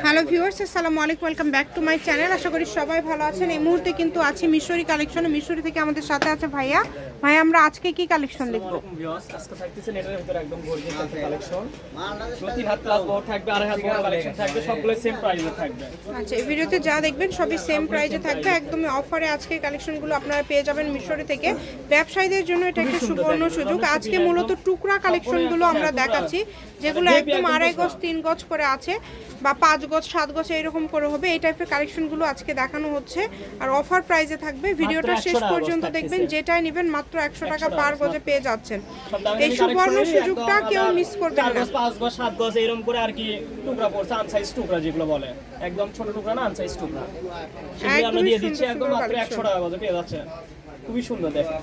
Hello viewers আসসালামু আলাইকুম welcome back to my channel. আশা করি সবাই ভালো আছেন। এই মুহূর্তে কিন্তু আছি মিশরি কালেকশন। মিশরি থেকে আমাদের সাথে আছে ভাইয়া। ভাইয়া আমরা আজকে কি কালেকশন দেখব? ভিউয়ার্স আজকে থাকতেছে নেটের ভিতরে একদম গর্জিয়াস একটা কালেকশন। তিন হাত প্লাস থাকবে আড়াই হাত কালেকশন থাকবে সবগুলো সেম প্রাইসে থাকবে। আচ্ছা এই ভিডিওতে যা দেখবেন সবই সেম প্রাইজে থাকবে। একদমই অফারে আজকে কালেকশনগুলো আপনারা পেয়ে যাবেন মিশরি থেকে। ব্যবসায়ীদের জন্য এটা একটা সুবর্ণ সুযোগ। আজকে মূলত টুকরা কালেকশনগুলো আমরা দেখাচ্ছি যেগুলো একদম আড়াই গজ তিন গজ করে আছে বা পাঁচ গজ সাত গজ এইরকম করে হবে। এই টাইপের কালেকশনগুলো আজকে দেখানো হচ্ছে। আর অফার প্রাইজে থাকবে। ভিডিওটা শেষ পর্যন্ত দেখবেন। যেটাই নেবেন মাত্র একশো টাকা পার গজে পেয়ে যাচ্ছেন। এই সুবর্ণ সুযোগটা কেউ মিস করবেন না। পাঁচ গজ সাত গজ এরকম করে আর কি টুকরা পড়ছে আনসাইজ টুকরা যেগুলো বলে। একদম ছোট টুকরা না আনসাইজ টুকরা। সেগুলো আমরা দিয়ে দিচ্ছি একদম মাত্র একশো টাকা গজে পেয়ে যাচ্ছে খুবই সুন্দর দেখেন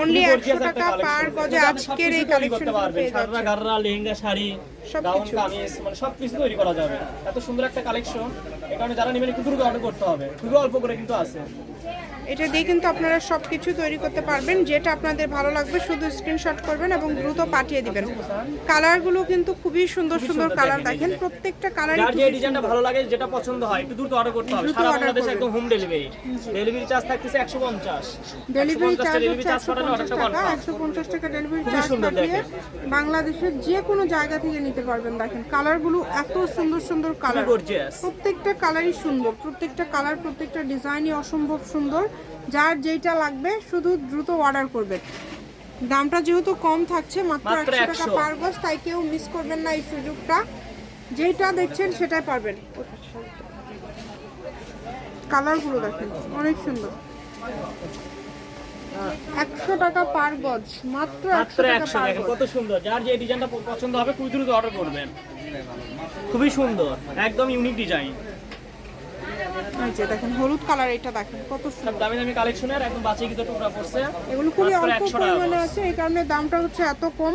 অনলি খুবই একশো gorgeous একটা টাকা পার গজে আজকের এই কালেকশন পারবেন সারা গাররা লেহেঙ্গা শাড়ি সবকিছু। গাউন কামিজ মানে সবকিছু তৈরি করা যাবে। এত সুন্দর একটা কালেকশন এই কারণে যারা নেবেন একটু দ্রুত অর্ডার করতে হবে। খুবই অল্প করে কিন্তু আছে। এটা দিয়ে কিন্তু আপনারা সব কিছু তৈরি করতে পারবেন। যেটা আপনাদের ভালো লাগবে শুধু স্ক্রিনশট করবেন এবং দ্রুত পাঠিয়ে দিবেন। কালারগুলো কিন্তু খুবই সুন্দর সুন্দর কালার দেখেন। প্রত্যেকটা কালারই যার যে ডিজাইনটা ভালো লাগে যেটা পছন্দ হয় একটু দ্রুত অর্ডার করতে হবে। সারা বাংলাদেশে একদম হোম ডেলিভারি ডেলিভারি চার্জ থাকতেছে একশো পঞ্চাশ। ডেলিভারি চার্জ ডেলিভারি চার্জ পঞ্চাশ অর্ডারটা টাকা কনফার্ম একশো পঞ্চাশ টাকা ডেলিভারি চার্জ সুন্দর পাঠিয়ে দেখেন। বাংলাদেশের যে কোনো জায়গা থেকে নিতে পারবেন দেখেন। কালারগুলো এত সুন্দর সুন্দর কালার। প্রত্যেকটা কালারই সুন্দর প্রত্যেকটা কালার প্রত্যেকটা ডিজাইনই অসম্ভব সুন্দর। যার যেটা লাগবে শুধু দ্রুত অর্ডার করবেন দামটা যেহেতু কম থাকছে মাত্র একশো টাকা 100 পার গজ তাই কেউ মিস করবেন না এই সুযোগটা। যেটা দেখছেন সেটাই পারবেন। কালারগুলো দেখেন অনেক সুন্দর। একশো টাকা পার গজ মাত্র একশো টাকা কত সুন্দর। যার যে ডিজাইনটা পছন্দ হবে খুবই দ্রুত অর্ডার করবেন। খুবই সুন্দর একদম ইউনিক ডিজাইন এই যে দেখেন হলুদ কালার এটা দেখেন কত সুন্দর। দামি দামি কালেকশনের একদম বাঁচিয়ে কিন্তু টুকরা পড়ছে। এগুলো খুবই অল্প পরিমাণে আছে এই কারণে দামটা হচ্ছে এত কম।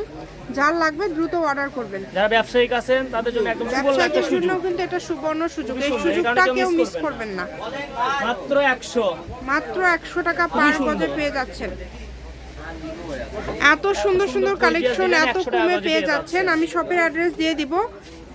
যার লাগবে দ্রুত অর্ডার করবেন। যারা ব্যবসায়িক আছেন তাদের জন্য একদম সুবর্ণ একটা সুযোগ। কিন্তু এটা সুবর্ণ সুযোগ। এই সুযোগটা কেউ মিস করবেন না। মাত্র একশো। মাত্র একশো টাকা পার সুন্দর। গজে পেয়ে যাচ্ছেন। এত সুন্দর সুন্দর কালেকশন এত 100 কমে পেয়ে পেয়ে যাচ্ছেন। আমি শপের অ্যাড্রেস দিয়ে দিব।